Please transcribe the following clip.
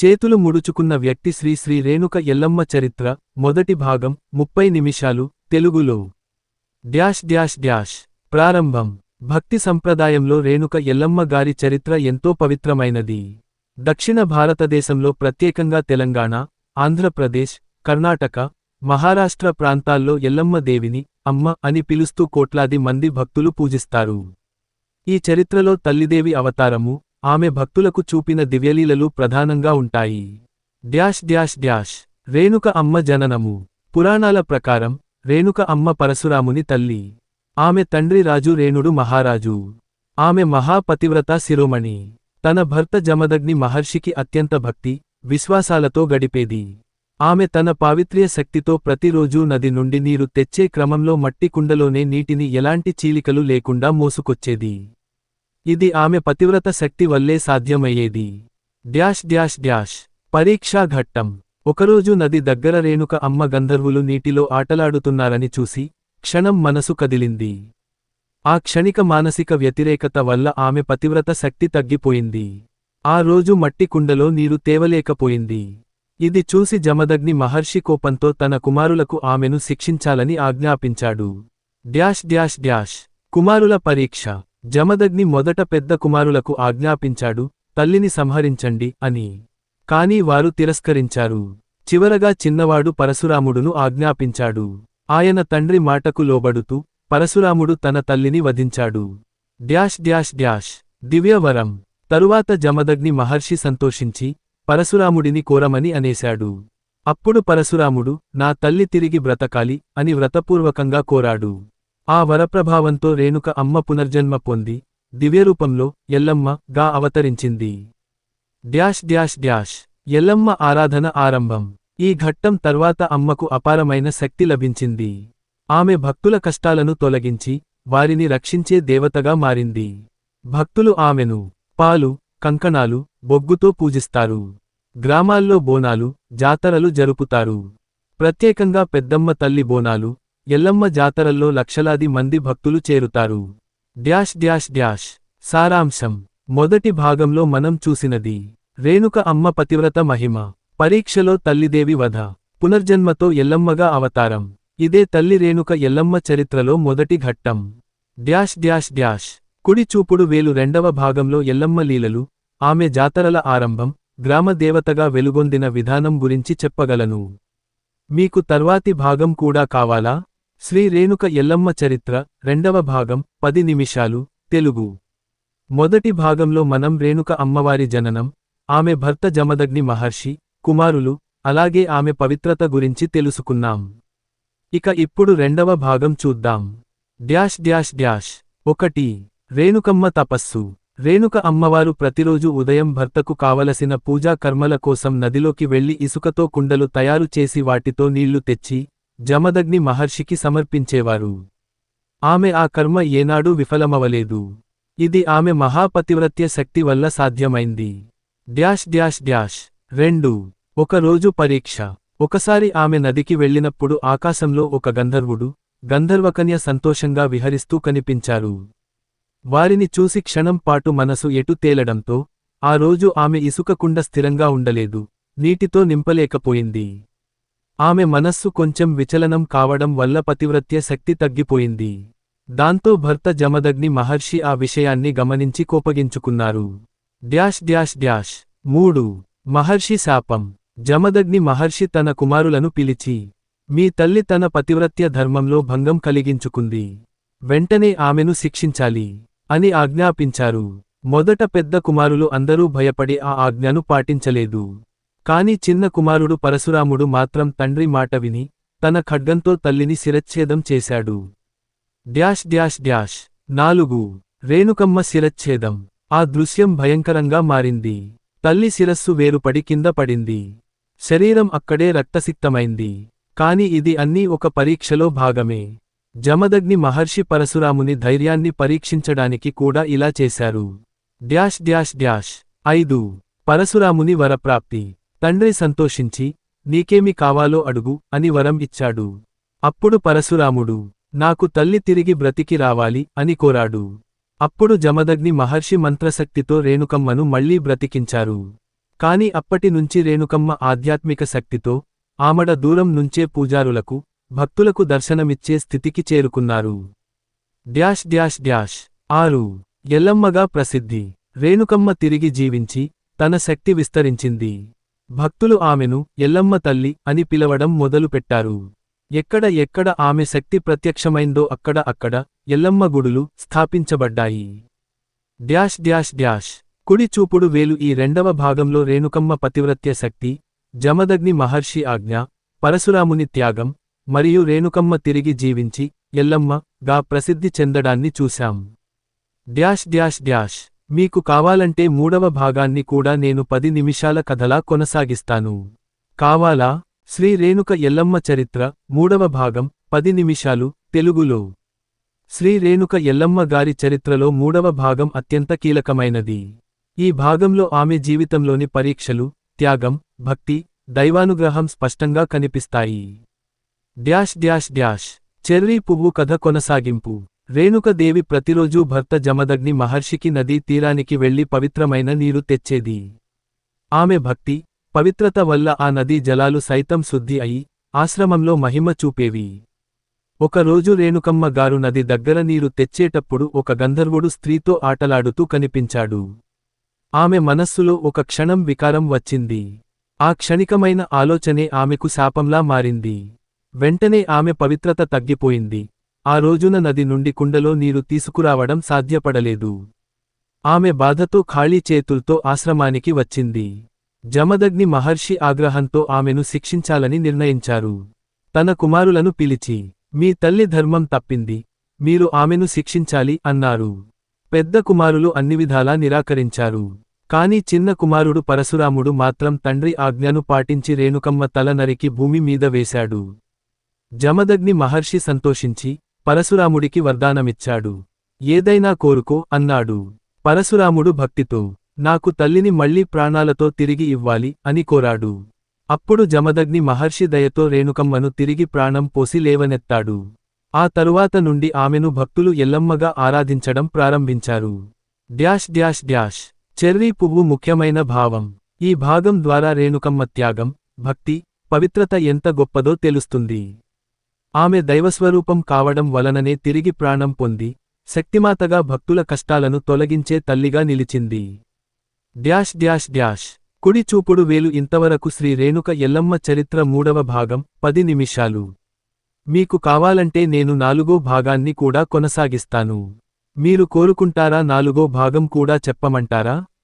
చేతులు ముడుచుకున్న వ్యక్తి శ్రీ శ్రీ రేణుక ఎల్లమ్మ చరిత్ర మొదటి భాగం ముప్పై నిమిషాలు తెలుగులో. Dash dash dash. ప్రారంభం. భక్తి సంప్రదాయంలో రేణుక ఎల్లమ్మ గారి చరిత్ర ఎంతో పవిత్రమైనది. దక్షిణ భారతదేశంలో ప్రత్యేకంగా తెలంగాణ ఆంధ్రప్రదేశ్ కర్ణాటక మహారాష్ట్ర ప్రాంతాల్లో ఎల్లమ్మ దేవిని అమ్మ అని పిలుస్తూ కోట్లాది మంది భక్తులు పూజిస్తారు. ఈ చరిత్రలో తల్లిదేవి అవతారము ఆమె భక్తులకు చూపిన దివ్యలీలలు ప్రధానంగా ఉంటాయి. డ్యాష్ డ్యాష్ డ్యాష్ రేణుక అమ్మ జననము. పురాణాల ప్రకారం రేణుక అమ్మ పరశురాముని తల్లి. ఆమె తండ్రి రాజు రేణుడు మహారాజు. ఆమె మహాపతివ్రత శిరోమణి. తన భర్త జమదగ్ని మహర్షికి అత్యంత భక్తి విశ్వాసాలతో గడిపేది. ఆమె తన పావిత్ర్య శక్తితో ప్రతిరోజూ నది నుండి నీరు తెచ్చే క్రమంలో మట్టి కుండలోనే నీటిని ఎలాంటి చీలికలు లేకుండా మోసుకొచ్చేది. ఇది ఆమె పతివ్రత శక్తి వల్లే సాధ్యమయ్యేది. Dash dash dash. పరీక్షా ఘట్టం. ఒకరోజు నది దగ్గర రేణుక అమ్మ గంధర్వులు నీటిలో ఆటలాడుతున్నారని చూసి క్షణం మనసు కదిలింది. ఆ క్షణిక మానసిక వ్యతిరేకత వల్ల ఆమె పతివ్రత శక్తి తగ్గిపోయింది. ఆ రోజు మట్టి కుండలో నీరు తేవలేకపోయింది. ఇది చూసి జమదగ్ని మహర్షి కోపంతో తన కుమారులకు ఆమెను శిక్షించాలని ఆజ్ఞాపించాడు. Dash dash dash. కుమారుల పరీక్ష. జమదగ్ని మొదట పెద్ద కుమారులకు ఆజ్ఞాపించాడు తల్లిని సంహరించండి అని. కాని వారు తిరస్కరించారు. చివరగా చిన్నవాడు పరశురాముడును ఆజ్ఞాపించాడు. ఆయన తండ్రి మాటకు లోబడుతూ పరశురాముడు తన తల్లిని వధించాడు. Dash dash dash. దివ్యవరం తరువాత జమదగ్ని మహర్షి సంతోషించి పరశురాముడిని కోరమని అనేశాడు. అప్పుడు పరశురాముడు నా తల్లి తిరిగి బ్రతకాలి అని వ్రతపూర్వకంగా కోరాడు. ఆ వరప్రభావంతో రేణుక అమ్మ పునర్జన్మ పొంది దివ్యరూపంలో ఎల్లమ్మ గా అవతరించింది. డ్యాష్ డ్యాష్ డ్యాష్ ఎల్లమ్మ ఆరాధన ఆరంభం. ఈ ఘట్టం తర్వాత అమ్మకు అపారమైన శక్తి లభించింది. ఆమె భక్తుల కష్టాలను తొలగించి వారిని రక్షించే దేవతగా మారింది. భక్తులు ఆమెను పాలు కంకణాలు బొగ్గుతో పూజిస్తారు. గ్రామాల్లో బోనాలు జాతరలు జరుపుతారు. ప్రత్యేకంగా పెద్దమ్మ తల్లి బోనాలు ఎల్లమ్మ జాతరల్లో లక్షలాది మంది భక్తులు చేరుతారు. Dash dash dash. సారాంశం. మొదటి భాగంలో మనం చూసినది. రేణుక అమ్మ పతివ్రత మహిమ. పరీక్షలో తల్లిదేవి వధ. పునర్జన్మతో ఎల్లమ్మగా అవతారం. ఇదే తల్లి రేణుక ఎల్లమ్మ చరిత్రలో మొదటి ఘట్టం. Dash dash dash. కుడి చూపుడు వేలు రెండవ భాగంలో ఎల్లమ్మ లీలలు. ఆమె జాతరల ఆరంభం. గ్రామ దేవతగా వెలుగొందిన విధానం గురించి చెప్పగలను. మీకు తర్వాతి భాగం కూడా కావాలా? శ్రీ రేణుక ఎల్లమ్మ చరిత్ర రెండవ భాగం పది నిమిషాలు తెలుగు. మొదటి భాగంలో మనం రేణుక అమ్మవారి జననం ఆమె భర్త జమదగ్ని మహర్షి కుమారులు అలాగే ఆమె పవిత్రత గురించి తెలుసుకున్నాం. ఇక ఇప్పుడు రెండవ భాగం చూద్దాం. Dash dash dash. ఒకటి. రేణుకమ్మ తపస్సు. రేణుక అమ్మవారు ప్రతిరోజు ఉదయం భర్తకు కావలసిన పూజా కర్మల కోసం నదిలోకి వెళ్ళి ఇసుకతో కుండలు తయారు చేసి వాటితో నీళ్ళు తెచ్చి జమదగ్ని మహర్షికి సమర్పించేవారు. ఆమె ఆ కర్మ ఏనాడూ విఫలమవలేదు. ఇది ఆమె మహాపతివ్రత్య శక్తి వల్ల సాధ్యమైంది. Dash dash dash. రెండు. ఒకరోజు పరీక్ష. ఒకసారి ఆమె నదికి వెళ్ళినప్పుడు ఆకాశంలో ఒక గంధర్వుడు గంధర్వకన్య సంతోషంగా విహరిస్తూ కనిపించారు. వారిని చూసి క్షణం పాటు మనసు ఎటు తేలడంతో ఆ రోజు ఆమె ఇసుక కుండ స్థిరంగా ఉండలేదు. నీటితో నింపలేకపోయింది. ఆమె మనస్సు కొంచెం విచలనం కావడం వల్ల పతివ్రత్య శక్తి తగ్గిపోయింది. దాంతో భర్త జమదగ్ని మహర్షి ఆ విషయాన్ని గమనించి కోపగించుకున్నారు. Dash dash dash. మూడు. మహర్షి శాపం. జమదగ్ని మహర్షి తన కుమారులను పిలిచి మీ తల్లి తన పతివ్రత్య ధర్మంలో భంగం కలిగించుకుంది. వెంటనే ఆమెను శిక్షించాలి అని ఆజ్ఞాపించారు. మొదట పెద్ద కుమారులు అందరూ భయపడి ఆ ఆజ్ఞను పాటించలేదు. కాని చిన్న కుమారుడు పరశురాముడు మాత్రం తండ్రి మాట విని తన ఖడ్గంతో తల్లిని శిరచ్ఛేదం చేశాడు. Dash dash dash. నాలుగు. రేణుకమ్మ శిరచ్ఛేదం. ఆ దృశ్యం భయంకరంగా మారింది. తల్లి శిరస్సు వేరుపడి కింద పడింది. శరీరం అక్కడే రక్తసిక్తమైంది. కాని ఇది అన్నీ ఒక పరీక్షలో భాగమే. జమదగ్ని మహర్షి పరశురాముని ధైర్యాన్ని పరీక్షించడానికి కూడా ఇలా చేశారు. Dash dash dash. ఐదు. పరశురాముని వరప్రాప్తి. తండ్రి సంతోషించి నీకేమి కావాలో అడుగు అని వరం ఇచ్చాడు. అప్పుడు పరశురాముడు నాకు తల్లి తిరిగి బ్రతికి రావాలి అని కోరాడు. అప్పుడు జమదగ్ని మహర్షి మంత్రశక్తితో రేణుకమ్మను మళ్ళీ బ్రతికించారు. కాని అప్పటినుంచి రేణుకమ్మ ఆధ్యాత్మిక శక్తితో ఆమడ దూరం నుంచే పూజారులకు భక్తులకు దర్శనమిచ్చే స్థితికి చేరుకున్నారు. Dash dash dash. ఆరు. ఎల్లమ్మగా ప్రసిద్ధి. రేణుకమ్మ తిరిగి జీవించి తన శక్తి విస్తరించింది. భక్తులు ఆమెను ఎల్లమ్మ తల్లి అని పిలవడం మొదలుపెట్టారు. ఎక్కడ ఎక్కడ ఆమె శక్తి ప్రత్యక్షమైందో అక్కడ అక్కడ ఎల్లమ్మ గుడులు స్థాపించబడ్డాయి. Dash dash dash. కుడి చూపుడు వేలు ఈ రెండవ భాగంలో రేణుకమ్మ పతివ్రత్య శక్తి జమదగ్ని మహర్షి ఆజ్ఞ పరశురాముని త్యాగం మరియు రేణుకమ్మ తిరిగి జీవించి ఎల్లమ్మ గా ప్రసిద్ధి చెందడాన్ని చూశాం. Dash dash dash. మీకు కావాలంటే మూడవ భాగాన్ని కూడా నేను పది నిమిషాల కథలా కొనసాగిస్తాను. కావాలా? శ్రీ రేణుక ఎల్లమ్మ చరిత్ర మూడవ భాగం పది నిమిషాలు తెలుగులో. శ్రీ రేణుక ఎల్లమ్మ గారి చరిత్రలో మూడవ భాగం అత్యంత కీలకమైనది. ఈ భాగంలో ఆమె జీవితంలోని పరీక్షలు త్యాగం భక్తి దైవానుగ్రహం స్పష్టంగా కనిపిస్తాయి. Dash dash dash. చెర్రీ పువ్వు కథ కొనసాగింపు. రేణుకదేవి ప్రతిరోజూ భర్త జమదగ్ని మహర్షికి నదీ తీరానికి వెళ్ళి పవిత్రమైన నీరు తెచ్చేది. ఆమె భక్తి పవిత్రత వల్ల ఆ నదీ జలాలు సైతం శుద్ధి అయి ఆశ్రమంలో మహిమ చూపేవి. ఒకరోజు రేణుకమ్మ గారు నది దగ్గర నీరు తెచ్చేటప్పుడు ఒక గంధర్వుడు స్త్రీతో ఆటలాడుతూ కనిపించాడు. ఆమె మనస్సులో ఒక క్షణం వికారం వచ్చింది. ఆ క్షణికమైన ఆలోచనే ఆమెకు శాపంలా మారింది. వెంటనే ఆమె పవిత్రత తగ్గిపోయింది. ఆ రోజున నది నుండి కుండలో నీరు తీసుకురావడం సాధ్యపడలేదు. ఆమె బాధతో ఖాళీ చేతుల్తో ఆశ్రమానికి వచ్చింది. జమదగ్ని మహర్షి ఆగ్రహంతో ఆమెను శిక్షించాలని నిర్ణయించారు. తన కుమారులను పిలిచి మీ తల్లి ధర్మం తప్పింది. మీరు ఆమెను శిక్షించాలి అన్నారు. పెద్ద కుమారులు అన్ని విధాలా నిరాకరించారు. కాని చిన్న కుమారుడు పరశురాముడు మాత్రం తండ్రి ఆజ్ఞను పాటించి రేణుకమ్మ తల నరికి భూమి మీద వేశాడు. జమదగ్ని మహర్షి సంతోషించి పరశురాముడికి వరదానమిచ్చాడు. ఏదైనా కోరుకో అన్నాడు. పరశురాముడు భక్తితో నాకు తల్లిని మళ్ళీ ప్రాణాలతో తిరిగి ఇవ్వాలి అని కోరాడు. అప్పుడు జమదగ్ని మహర్షి దయతో రేణుకమ్మను తిరిగి ప్రాణం పోసి లేవనెత్తాడు. ఆ తరువాత నుండి ఆమెను భక్తులు ఎల్లమ్మగా ఆరాధించడం ప్రారంభించారు. డ్యాష్ డ్యాష్ డ్యాష్ చెర్రీ పువ్వు ముఖ్యమైన భావం. ఈ భాగం ద్వారా రేణుకమ్మ త్యాగం భక్తి పవిత్రత ఎంత గొప్పదో తెలుస్తుంది. ఆమె దైవస్వరూపం కావడం వలననే తిరిగి ప్రాణం పొంది శక్తిమాతగా భక్తుల కష్టాలను తొలగించే తల్లిగా నిలిచింది. Dash dash dash. కుడి చూపుడు వేలు ఇంతవరకు శ్రీ రేణుక ఎల్లమ్మ చరిత్ర మూడవ భాగం పది నిమిషాలు. మీకు కావాలంటే నేను నాలుగో భాగాన్ని కూడా కొనసాగిస్తాను. మీరు కోరుకుంటారా నాలుగో భాగం కూడా చెప్పమంటారా?